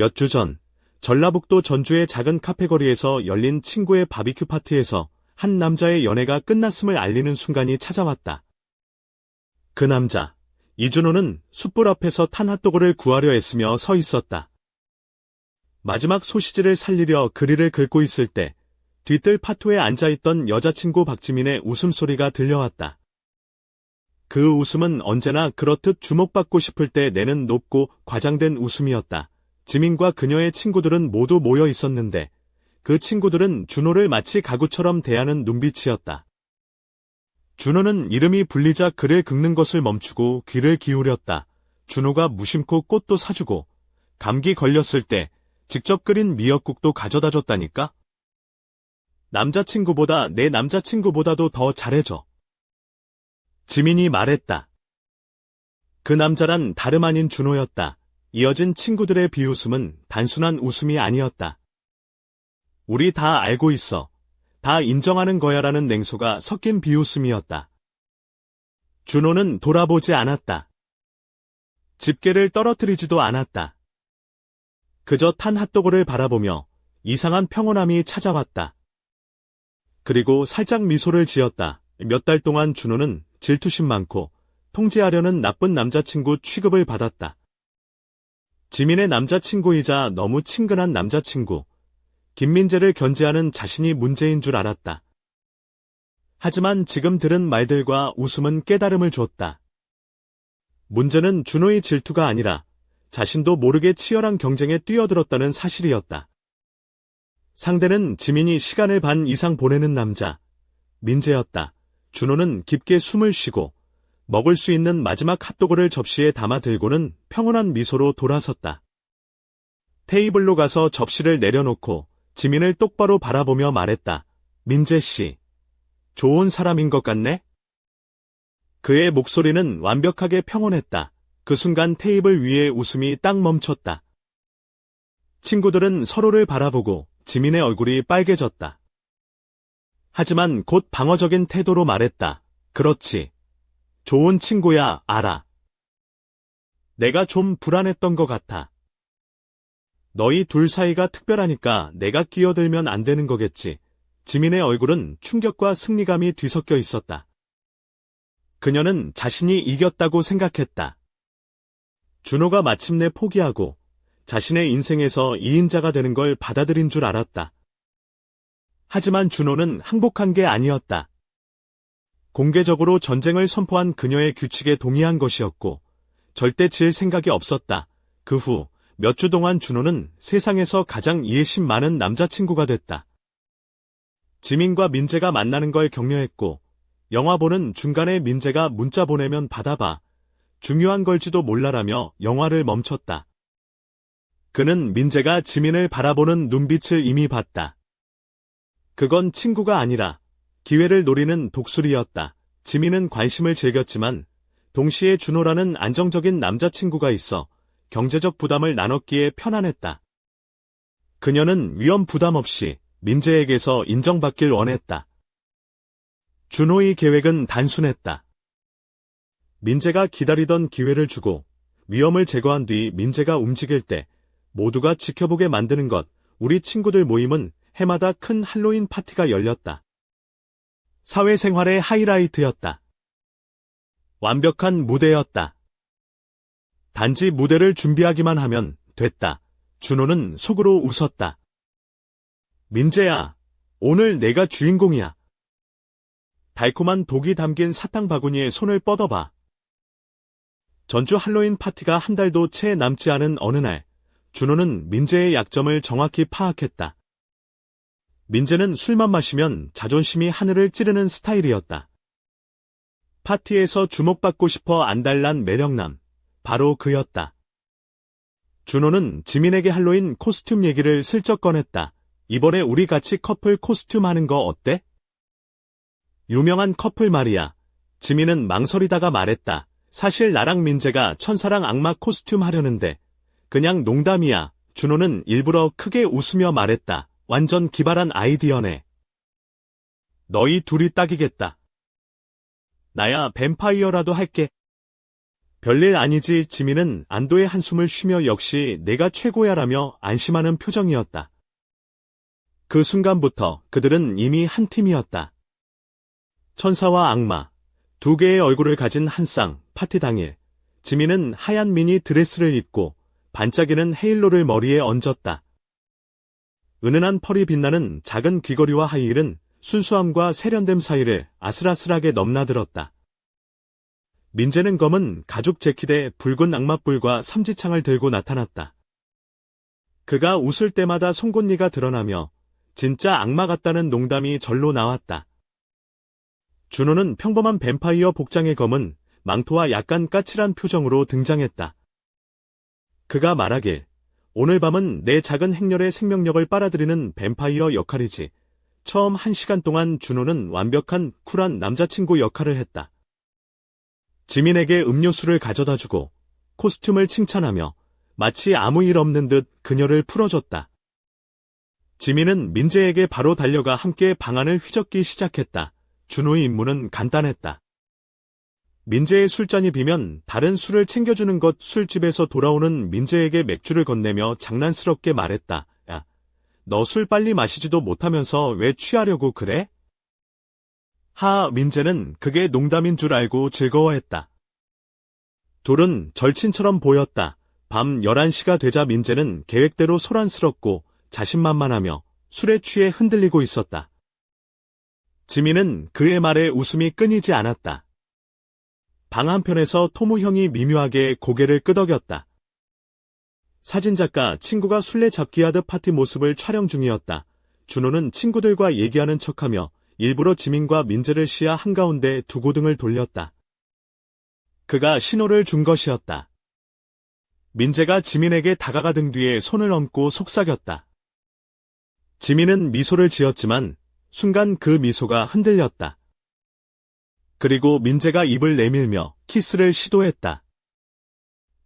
몇 주 전, 전라북도 전주의 작은 카페거리에서 열린 친구의 바비큐 파티에서 한 남자의 연애가 끝났음을 알리는 순간이 찾아왔다. 그 남자, 이준호는 숯불 앞에서 탄 핫도그를 구하려 애쓰며 서 있었다. 마지막 소시지를 살리려 그리를 긁고 있을 때 뒤뜰 파토에 앉아있던 여자친구 박지민의 웃음소리가 들려왔다. 그 웃음은 언제나 그렇듯 주목받고 싶을 때 내는 높고 과장된 웃음이었다. 지민과 그녀의 친구들은 모두 모여 있었는데 그 친구들은 준호를 마치 가구처럼 대하는 눈빛이었다. 준호는 이름이 불리자 그를 긁는 것을 멈추고 귀를 기울였다. 준호가 무심코 꽃도 사주고 감기 걸렸을 때 직접 끓인 미역국도 가져다 줬다니까? 남자친구보다 내 남자친구보다도 더 잘해줘. 지민이 말했다. 그 남자란 다름 아닌 준호였다. 이어진 친구들의 비웃음은 단순한 웃음이 아니었다. 우리 다 알고 있어. 다 인정하는 거야 라는 냉소가 섞인 비웃음이었다. 준호는 돌아보지 않았다. 집게를 떨어뜨리지도 않았다. 그저 탄 핫도그를 바라보며 이상한 평온함이 찾아왔다. 그리고 살짝 미소를 지었다. 몇 달 동안 준호는 질투심 많고 통제하려는 나쁜 남자친구 취급을 받았다. 지민의 남자친구이자 너무 친근한 남자친구. 김민재를 견제하는 자신이 문제인 줄 알았다. 하지만 지금 들은 말들과 웃음은 깨달음을 줬다. 문제는 준호의 질투가 아니라 자신도 모르게 치열한 경쟁에 뛰어들었다는 사실이었다. 상대는 지민이 시간을 반 이상 보내는 남자, 민재였다. 준호는 깊게 숨을 쉬고 먹을 수 있는 마지막 핫도그를 접시에 담아 들고는 평온한 미소로 돌아섰다. 테이블로 가서 접시를 내려놓고 지민을 똑바로 바라보며 말했다. 민재 씨. 좋은 사람인 것 같네? 그의 목소리는 완벽하게 평온했다. 그 순간 테이블 위에 웃음이 딱 멈췄다. 친구들은 서로를 바라보고 지민의 얼굴이 빨개졌다. 하지만 곧 방어적인 태도로 말했다. 그렇지. 좋은 친구야, 알아. 내가 좀 불안했던 것 같아. 너희 둘 사이가 특별하니까 내가 끼어들면 안 되는 거겠지. 지민의 얼굴은 충격과 승리감이 뒤섞여 있었다. 그녀는 자신이 이겼다고 생각했다. 준호가 마침내 포기하고 자신의 인생에서 2인자가 되는 걸 받아들인 줄 알았다. 하지만 준호는 항복한 게 아니었다. 공개적으로 전쟁을 선포한 그녀의 규칙에 동의한 것이었고 절대 질 생각이 없었다. 그 후 몇 주 동안 준호는 세상에서 가장 이해심 많은 남자친구가 됐다. 지민과 민재가 만나는 걸 격려했고 영화 보는 중간에 민재가 문자 보내면 받아봐. 중요한 걸지도 몰라라며 영화를 멈췄다. 그는 민재가 지민을 바라보는 눈빛을 이미 봤다. 그건 친구가 아니라 기회를 노리는 독수리였다. 지민은 관심을 즐겼지만 동시에 준호라는 안정적인 남자친구가 있어 경제적 부담을 나눴기에 편안했다. 그녀는 위험 부담 없이 민재에게서 인정받길 원했다. 준호의 계획은 단순했다. 민재가 기다리던 기회를 주고 위험을 제거한 뒤 민재가 움직일 때 모두가 지켜보게 만드는 것, 우리 친구들 모임은 해마다 큰 할로윈 파티가 열렸다. 사회생활의 하이라이트였다. 완벽한 무대였다. 단지 무대를 준비하기만 하면 됐다. 준호는 속으로 웃었다. 민재야, 오늘 내가 주인공이야. 달콤한 독이 담긴 사탕 바구니에 손을 뻗어봐. 전주 할로윈 파티가 한 달도 채 남지 않은 어느 날, 준호는 민재의 약점을 정확히 파악했다. 민재는 술만 마시면 자존심이 하늘을 찌르는 스타일이었다. 파티에서 주목받고 싶어 안달난 매력남. 바로 그였다. 준호는 지민에게 할로윈 코스튬 얘기를 슬쩍 꺼냈다. 이번에 우리 같이 커플 코스튬 하는 거 어때? 유명한 커플 말이야. 지민은 망설이다가 말했다. 사실 나랑 민재가 천사랑 악마 코스튬 하려는데 그냥 농담이야. 준호는 일부러 크게 웃으며 말했다. 완전 기발한 아이디어네. 너희 둘이 딱이겠다. 나야 뱀파이어라도 할게. 별일 아니지 지민은 안도의 한숨을 쉬며 역시 내가 최고야라며 안심하는 표정이었다. 그 순간부터 그들은 이미 한 팀이었다. 천사와 악마, 두 개의 얼굴을 가진 한 쌍, 파티 당일, 지민은 하얀 미니 드레스를 입고 반짝이는 헤일로를 머리에 얹었다. 은은한 펄이 빛나는 작은 귀걸이와 하이힐은 순수함과 세련됨 사이를 아슬아슬하게 넘나들었다. 민재는 검은 가죽 재킷에 붉은 악마뿔과 삼지창을 들고 나타났다. 그가 웃을 때마다 송곳니가 드러나며 진짜 악마 같다는 농담이 절로 나왔다. 준호는 평범한 뱀파이어 복장의 검은 망토와 약간 까칠한 표정으로 등장했다. 그가 말하길 오늘 밤은 내 작은 행렬의 생명력을 빨아들이는 뱀파이어 역할이지. 처음 한 시간 동안 준호는 완벽한 쿨한 남자친구 역할을 했다. 지민에게 음료수를 가져다 주고 코스튬을 칭찬하며 마치 아무 일 없는 듯 그녀를 풀어줬다. 지민은 민재에게 바로 달려가 함께 방안을 휘젓기 시작했다. 준호의 임무는 간단했다. 민재의 술잔이 비면 다른 술을 챙겨주는 것 술집에서 돌아오는 민재에게 맥주를 건네며 장난스럽게 말했다. 야, 너 술 빨리 마시지도 못하면서 왜 취하려고 그래? 하, 민재는 그게 농담인 줄 알고 즐거워했다. 둘은 절친처럼 보였다. 밤 11시가 되자 민재는 계획대로 소란스럽고 자신만만하며 술에 취해 흔들리고 있었다. 지민은 그의 말에 웃음이 끊이지 않았다. 방 한편에서 토무 형이 미묘하게 고개를 끄덕였다. 사진작가 친구가 술래 잡기 하듯 파티 모습을 촬영 중이었다. 준호는 친구들과 얘기하는 척하며 일부러 지민과 민재를 시야 한가운데 두고 등을 돌렸다. 그가 신호를 준 것이었다. 민재가 지민에게 다가가 등 뒤에 손을 얹고 속삭였다. 지민은 미소를 지었지만 순간 그 미소가 흔들렸다. 그리고 민재가 입을 내밀며 키스를 시도했다.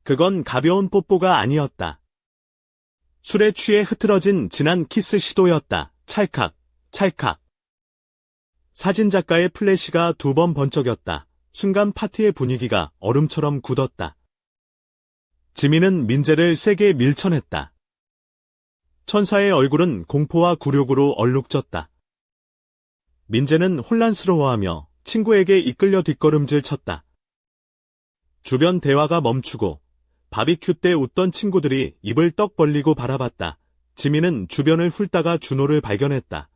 그건 가벼운 뽀뽀가 아니었다. 술에 취해 흐트러진 진한 키스 시도였다. 찰칵, 찰칵. 사진작가의 플래시가 두 번 번쩍였다. 순간 파티의 분위기가 얼음처럼 굳었다. 지민은 민재를 세게 밀쳐냈다. 천사의 얼굴은 공포와 굴욕으로 얼룩졌다. 민재는 혼란스러워하며 친구에게 이끌려 뒷걸음질 쳤다. 주변 대화가 멈추고 바비큐 때 웃던 친구들이 입을 떡 벌리고 바라봤다. 지민은 주변을 훑다가 준호를 발견했다.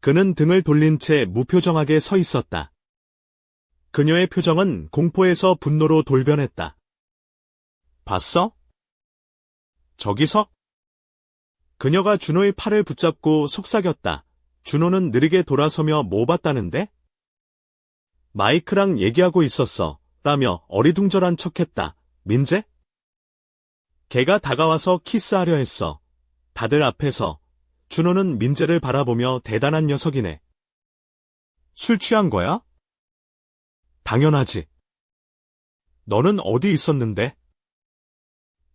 그는 등을 돌린 채 무표정하게 서 있었다. 그녀의 표정은 공포에서 분노로 돌변했다. 봤어? 저기서? 그녀가 준호의 팔을 붙잡고 속삭였다. 준호는 느리게 돌아서며 뭐 봤다는데? 마이크랑 얘기하고 있었어. 라며 어리둥절한 척했다. 민재? 걔가 다가와서 키스하려 했어. 다들 앞에서. 준호는 민재를 바라보며 대단한 녀석이네. 술 취한 거야? 당연하지. 너는 어디 있었는데?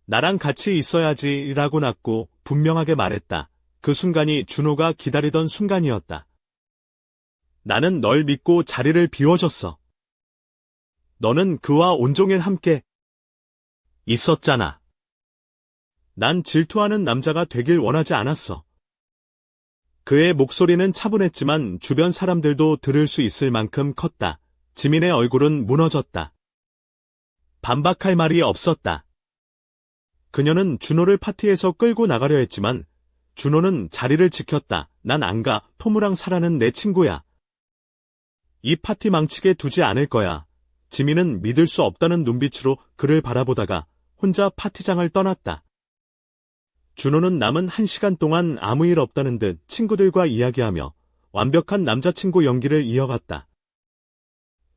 나랑 같이 있어야지 라고 낳고 분명하게 말했다. 그 순간이 준호가 기다리던 순간이었다. 나는 널 믿고 자리를 비워줬어. 너는 그와 온종일 함께 있었잖아. 난 질투하는 남자가 되길 원하지 않았어. 그의 목소리는 차분했지만 주변 사람들도 들을 수 있을 만큼 컸다. 지민의 얼굴은 무너졌다. 반박할 말이 없었다. 그녀는 준호를 파티에서 끌고 나가려 했지만 준호는 자리를 지켰다. 난 안 가. 토무랑 사라는 내 친구야. 이 파티 망치게 두지 않을 거야. 지민은 믿을 수 없다는 눈빛으로 그를 바라보다가 혼자 파티장을 떠났다. 준호는 남은 한 시간 동안 아무 일 없다는 듯 친구들과 이야기하며 완벽한 남자친구 연기를 이어갔다.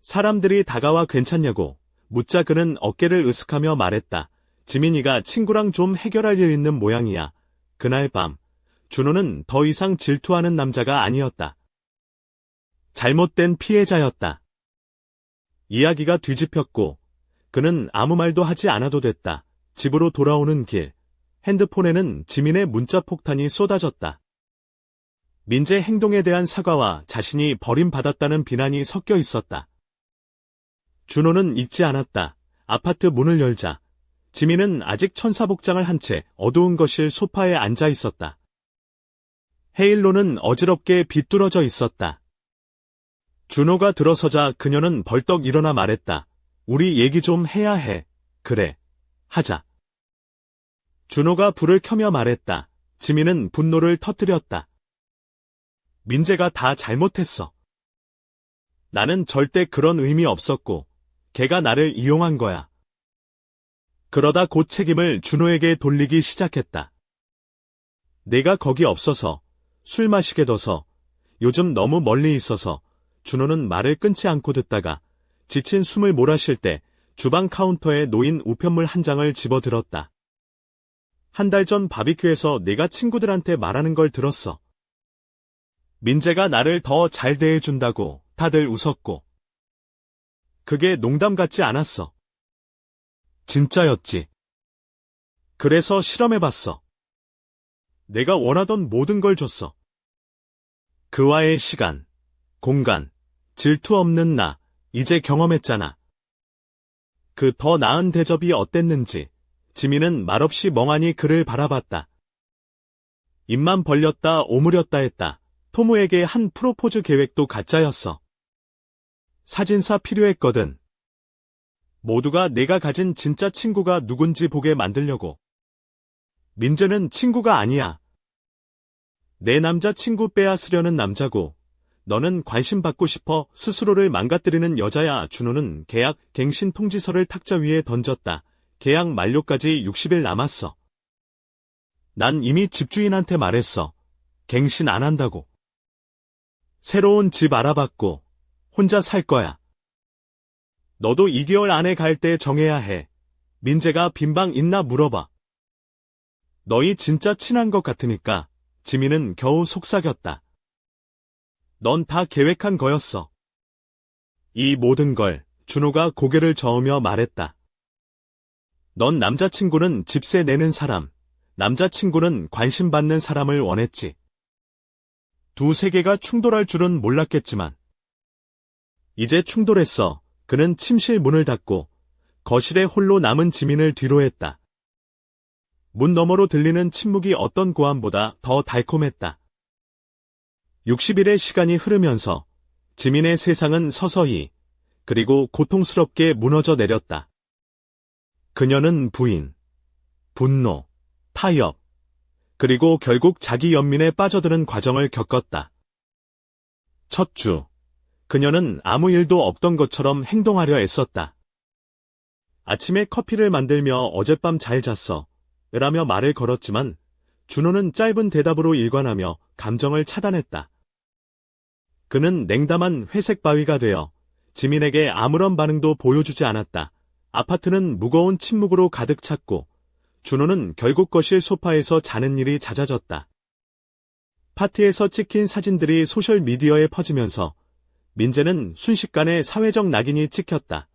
사람들이 다가와 괜찮냐고 묻자 그는 어깨를 으쓱하며 말했다. 지민이가 친구랑 좀 해결할 일 있는 모양이야. 그날 밤, 준호는 더 이상 질투하는 남자가 아니었다. 잘못된 피해자였다. 이야기가 뒤집혔고 그는 아무 말도 하지 않아도 됐다. 집으로 돌아오는 길 핸드폰에는 지민의 문자 폭탄이 쏟아졌다. 민재 행동에 대한 사과와 자신이 버림받았다는 비난이 섞여 있었다. 준호는 읽지 않았다. 아파트 문을 열자 지민은 아직 천사복장을 한 채 어두운 거실 소파에 앉아 있었다. 헤일로는 어지럽게 비뚤어져 있었다. 준호가 들어서자 그녀는 벌떡 일어나 말했다. 우리 얘기 좀 해야 해. 그래. 하자. 준호가 불을 켜며 말했다. 지민은 분노를 터뜨렸다. 민재가 다 잘못했어. 나는 절대 그런 의미 없었고, 걔가 나를 이용한 거야. 그러다 곧 책임을 준호에게 돌리기 시작했다. 내가 거기 없어서, 술 마시게 둬서, 요즘 너무 멀리 있어서, 준호는 말을 끊지 않고 듣다가, 지친 숨을 몰아쉴 때, 주방 카운터에 놓인 우편물 한 장을 집어들었다. 한 달 전 바비큐에서 내가 친구들한테 말하는 걸 들었어. 민재가 나를 더 잘 대해준다고 다들 웃었고. 그게 농담 같지 않았어. 진짜였지. 그래서 실험해봤어. 내가 원하던 모든 걸 줬어. 그와의 시간, 공간, 질투 없는 나, 이제 경험했잖아. 그 더 나은 대접이 어땠는지, 지민은 말없이 멍하니 그를 바라봤다. 입만 벌렸다 오므렸다 했다. 토모에게 한 프로포즈 계획도 가짜였어. 사진사 필요했거든. 모두가 내가 가진 진짜 친구가 누군지 보게 만들려고. 민재는 친구가 아니야. 내 남자친구 빼앗으려는 남자고, 너는 관심 받고 싶어 스스로를 망가뜨리는 여자야. 준호는 계약 갱신 통지서를 탁자 위에 던졌다. 계약 만료까지 60일 남았어. 난 이미 집주인한테 말했어. 갱신 안 한다고. 새로운 집 알아봤고, 혼자 살 거야. 너도 2개월 안에 갈 때 정해야 해. 민재가 빈방 있나 물어봐. 너희 진짜 친한 것 같으니까 지민은 겨우 속삭였다. 넌 다 계획한 거였어. 이 모든 걸 준호가 고개를 저으며 말했다. 넌 남자친구는 집세 내는 사람, 남자친구는 관심 받는 사람을 원했지. 두 세계가 충돌할 줄은 몰랐겠지만. 이제 충돌했어. 그는 침실 문을 닫고 거실에 홀로 남은 지민을 뒤로 했다. 문 너머로 들리는 침묵이 어떤 고함보다 더 달콤했다. 60일의 시간이 흐르면서 지민의 세상은 서서히 그리고 고통스럽게 무너져 내렸다. 그녀는 부인, 분노, 타협, 그리고 결국 자기 연민에 빠져드는 과정을 겪었다. 첫 주, 그녀는 아무 일도 없던 것처럼 행동하려 애썼다. 아침에 커피를 만들며 어젯밤 잘 잤어. 라며 말을 걸었지만 준호는 짧은 대답으로 일관하며 감정을 차단했다. 그는 냉담한 회색 바위가 되어 지민에게 아무런 반응도 보여주지 않았다. 아파트는 무거운 침묵으로 가득 찼고 준호는 결국 거실 소파에서 자는 일이 잦아졌다. 파티에서 찍힌 사진들이 소셜미디어에 퍼지면서 민재는 순식간에 사회적 낙인이 찍혔다.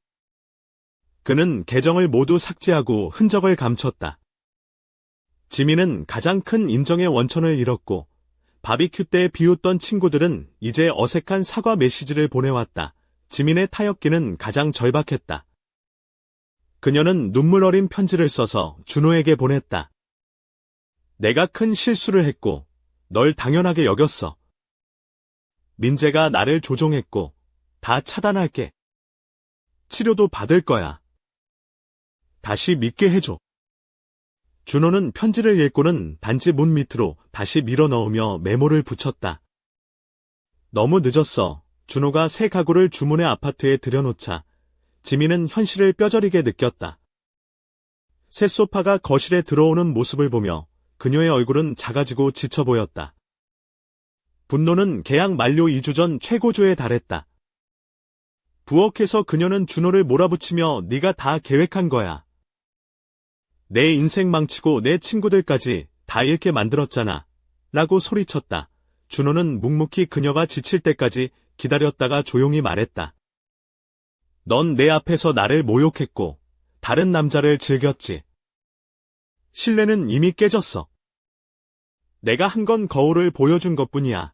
그는 계정을 모두 삭제하고 흔적을 감췄다. 지민은 가장 큰 인정의 원천을 잃었고 바비큐 때 비웃던 친구들은 이제 어색한 사과 메시지를 보내왔다. 지민의 타협기는 가장 절박했다. 그녀는 눈물 어린 편지를 써서 준호에게 보냈다. 내가 큰 실수를 했고 널 당연하게 여겼어. 민재가 나를 조종했고 다 차단할게. 치료도 받을 거야. 다시 믿게 해줘. 준호는 편지를 읽고는 단지 문 밑으로 다시 밀어 넣으며 메모를 붙였다. 너무 늦었어. 준호가 새 가구를 주문의 아파트에 들여놓자 지민은 현실을 뼈저리게 느꼈다. 새 소파가 거실에 들어오는 모습을 보며 그녀의 얼굴은 작아지고 지쳐 보였다. 분노는 계약 만료 2주 전 최고조에 달했다. 부엌에서 그녀는 준호를 몰아붙이며 네가 다 계획한 거야. 내 인생 망치고 내 친구들까지 다 잃게 만들었잖아. 라고 소리쳤다. 준호는 묵묵히 그녀가 지칠 때까지 기다렸다가 조용히 말했다. 넌 내 앞에서 나를 모욕했고 다른 남자를 즐겼지. 신뢰는 이미 깨졌어. 내가 한 건 거울을 보여준 것뿐이야.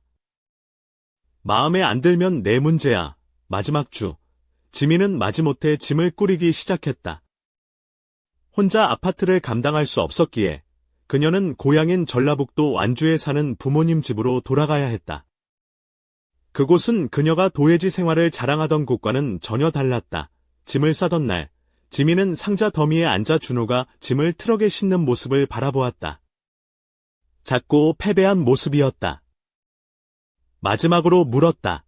마음에 안 들면 내 문제야. 마지막 주. 지민은 마지못해 짐을 꾸리기 시작했다. 혼자 아파트를 감당할 수 없었기에 그녀는 고향인 전라북도 완주에 사는 부모님 집으로 돌아가야 했다. 그곳은 그녀가 도예지 생활을 자랑하던 곳과는 전혀 달랐다. 짐을 싸던 날, 지민은 상자 더미에 앉아 준호가 짐을 트럭에 싣는 모습을 바라보았다. 작고 패배한 모습이었다. 마지막으로 물었다.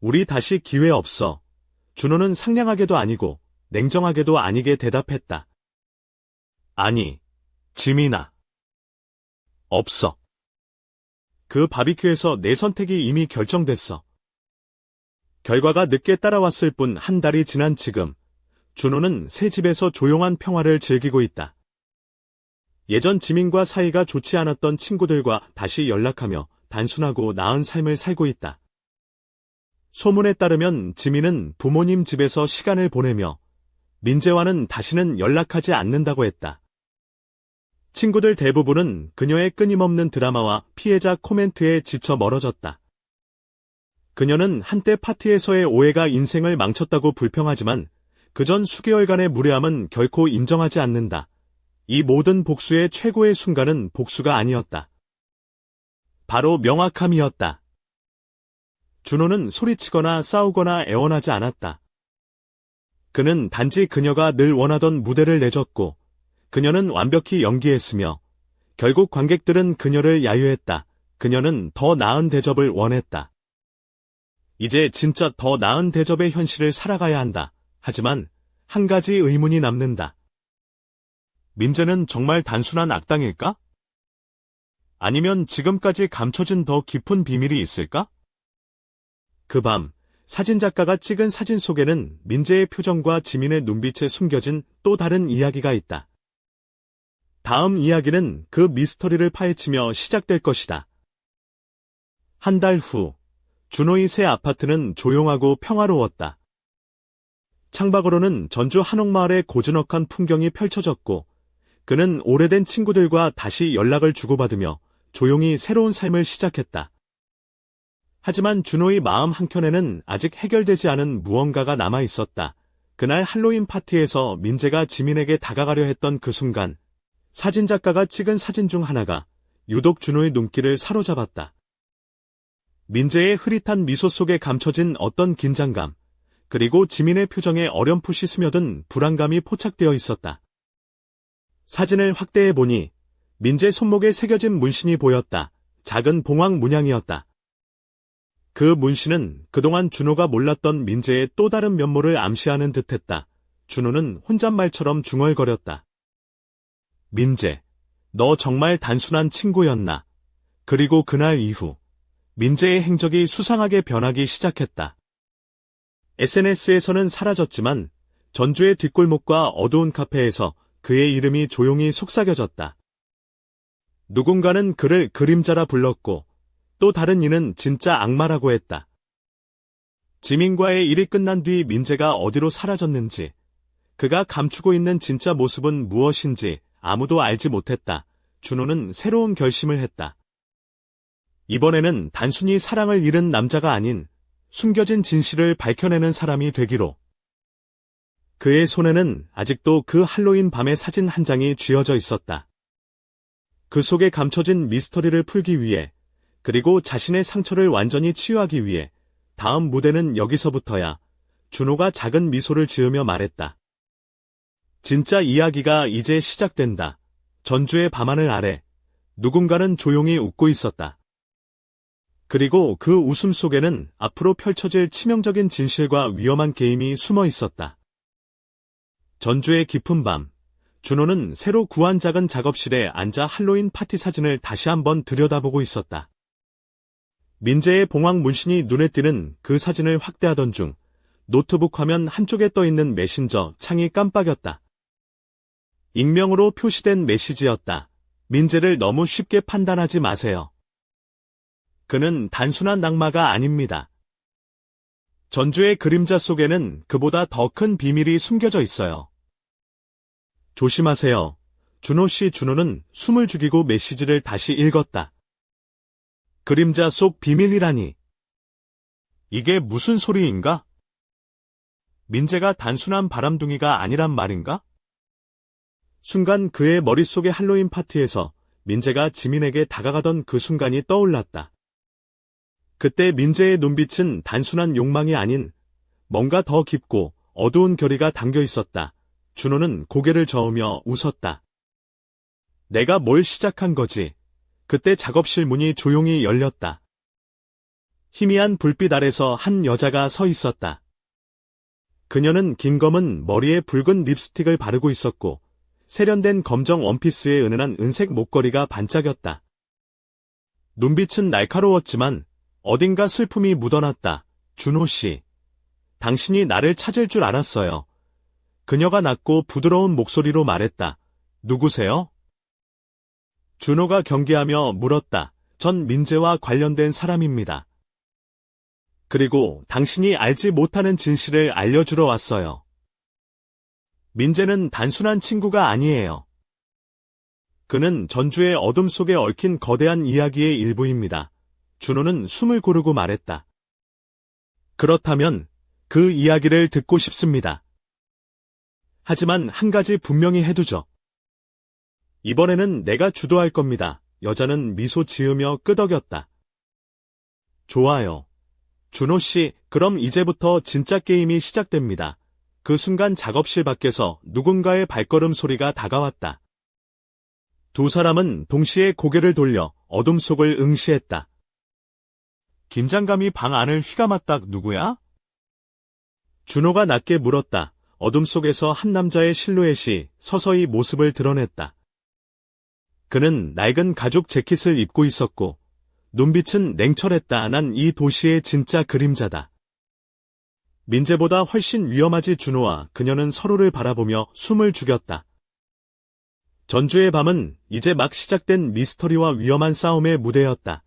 우리 다시 기회 없어. 준호는 상냥하게도 아니고 냉정하게도 아니게 대답했다. 아니, 지민아. 없어. 그 바비큐에서 내 선택이 이미 결정됐어. 결과가 늦게 따라왔을 뿐 한 달이 지난 지금, 준호는 새 집에서 조용한 평화를 즐기고 있다. 예전 지민과 사이가 좋지 않았던 친구들과 다시 연락하며 단순하고 나은 삶을 살고 있다. 소문에 따르면 지민은 부모님 집에서 시간을 보내며 민재와는 다시는 연락하지 않는다고 했다. 친구들 대부분은 그녀의 끊임없는 드라마와 피해자 코멘트에 지쳐 멀어졌다. 그녀는 한때 파티에서의 오해가 인생을 망쳤다고 불평하지만 그 전 수개월간의 무례함은 결코 인정하지 않는다. 이 모든 복수의 최고의 순간은 복수가 아니었다. 바로 명확함이었다. 준호는 소리치거나 싸우거나 애원하지 않았다. 그는 단지 그녀가 늘 원하던 무대를 내줬고, 그녀는 완벽히 연기했으며, 결국 관객들은 그녀를 야유했다. 그녀는 더 나은 대접을 원했다. 이제 진짜 더 나은 대접의 현실을 살아가야 한다. 하지만 한 가지 의문이 남는다. 민재는 정말 단순한 악당일까? 아니면 지금까지 감춰진 더 깊은 비밀이 있을까? 그 밤, 사진작가가 찍은 사진 속에는 민재의 표정과 지민의 눈빛에 숨겨진 또 다른 이야기가 있다. 다음 이야기는 그 미스터리를 파헤치며 시작될 것이다. 한 달 후, 준호의 새 아파트는 조용하고 평화로웠다. 창밖으로는 전주 한옥마을의 고즈넉한 풍경이 펼쳐졌고, 그는 오래된 친구들과 다시 연락을 주고받으며 조용히 새로운 삶을 시작했다. 하지만 준호의 마음 한켠에는 아직 해결되지 않은 무언가가 남아 있었다. 그날 할로윈 파티에서 민재가 지민에게 다가가려 했던 그 순간, 사진작가가 찍은 사진 중 하나가 유독 준호의 눈길을 사로잡았다. 민재의 흐릿한 미소 속에 감춰진 어떤 긴장감, 그리고 지민의 표정에 어렴풋이 스며든 불안감이 포착되어 있었다. 사진을 확대해 보니 민재 손목에 새겨진 문신이 보였다. 작은 봉황 문양이었다. 그 문신은 그동안 준호가 몰랐던 민재의 또 다른 면모를 암시하는 듯했다. 준호는 혼잣말처럼 중얼거렸다. 민재, 너 정말 단순한 친구였나? 그리고 그날 이후 민재의 행적이 수상하게 변하기 시작했다. SNS에서는 사라졌지만 전주의 뒷골목과 어두운 카페에서 그의 이름이 조용히 속삭여졌다. 누군가는 그를 그림자라 불렀고 또 다른 이는 진짜 악마라고 했다. 지민과의 일이 끝난 뒤 민재가 어디로 사라졌는지, 그가 감추고 있는 진짜 모습은 무엇인지 아무도 알지 못했다. 준호는 새로운 결심을 했다. 이번에는 단순히 사랑을 잃은 남자가 아닌 숨겨진 진실을 밝혀내는 사람이 되기로. 그의 손에는 아직도 그 할로윈 밤의 사진 한 장이 쥐어져 있었다. 그 속에 감춰진 미스터리를 풀기 위해 그리고 자신의 상처를 완전히 치유하기 위해 다음 무대는 여기서부터야 준호가 작은 미소를 지으며 말했다. 진짜 이야기가 이제 시작된다. 전주의 밤하늘 아래 누군가는 조용히 웃고 있었다. 그리고 그 웃음 속에는 앞으로 펼쳐질 치명적인 진실과 위험한 게임이 숨어 있었다. 전주의 깊은 밤, 준호는 새로 구한 작은 작업실에 앉아 할로윈 파티 사진을 다시 한번 들여다보고 있었다. 민재의 봉황 문신이 눈에 띄는 그 사진을 확대하던 중 노트북 화면 한쪽에 떠 있는 메신저 창이 깜빡였다. 익명으로 표시된 메시지였다. 민재를 너무 쉽게 판단하지 마세요. 그는 단순한 낙마가 아닙니다. 전주의 그림자 속에는 그보다 더 큰 비밀이 숨겨져 있어요. 조심하세요. 준호 씨 준호는 숨을 죽이고 메시지를 다시 읽었다. 그림자 속 비밀이라니. 이게 무슨 소리인가? 민재가 단순한 바람둥이가 아니란 말인가? 순간 그의 머릿속의 할로윈 파티에서 민재가 지민에게 다가가던 그 순간이 떠올랐다. 그때 민재의 눈빛은 단순한 욕망이 아닌 뭔가 더 깊고 어두운 결의가 담겨 있었다. 준호는 고개를 저으며 웃었다. 내가 뭘 시작한 거지? 그때 작업실 문이 조용히 열렸다. 희미한 불빛 아래서 한 여자가 서 있었다. 그녀는 긴 검은 머리에 붉은 립스틱을 바르고 있었고 세련된 검정 원피스에 은은한 은색 목걸이가 반짝였다. 눈빛은 날카로웠지만 어딘가 슬픔이 묻어났다. 준호 씨. 당신이 나를 찾을 줄 알았어요. 그녀가 낮고 부드러운 목소리로 말했다. 누구세요? 준호가 경계하며 물었다. 전 민재와 관련된 사람입니다. 그리고 당신이 알지 못하는 진실을 알려주러 왔어요. 민재는 단순한 친구가 아니에요. 그는 전주의 어둠 속에 얽힌 거대한 이야기의 일부입니다. 준호는 숨을 고르고 말했다. 그렇다면 그 이야기를 듣고 싶습니다. 하지만 한 가지 분명히 해두죠. 이번에는 내가 주도할 겁니다. 여자는 미소 지으며 끄덕였다. 좋아요. 준호 씨, 그럼 이제부터 진짜 게임이 시작됩니다. 그 순간 작업실 밖에서 누군가의 발걸음 소리가 다가왔다. 두 사람은 동시에 고개를 돌려 어둠 속을 응시했다. 긴장감이 방 안을 휘감았다. 누구야? 준호가 낮게 물었다. 어둠 속에서 한 남자의 실루엣이 서서히 모습을 드러냈다. 그는 낡은 가죽 재킷을 입고 있었고 눈빛은 냉철했다. 난이 도시의 진짜 그림자다. 민재보다 훨씬 위험하지 준호와 그녀는 서로를 바라보며 숨을 죽였다. 전주의 밤은 이제 막 시작된 미스터리와 위험한 싸움의 무대였다.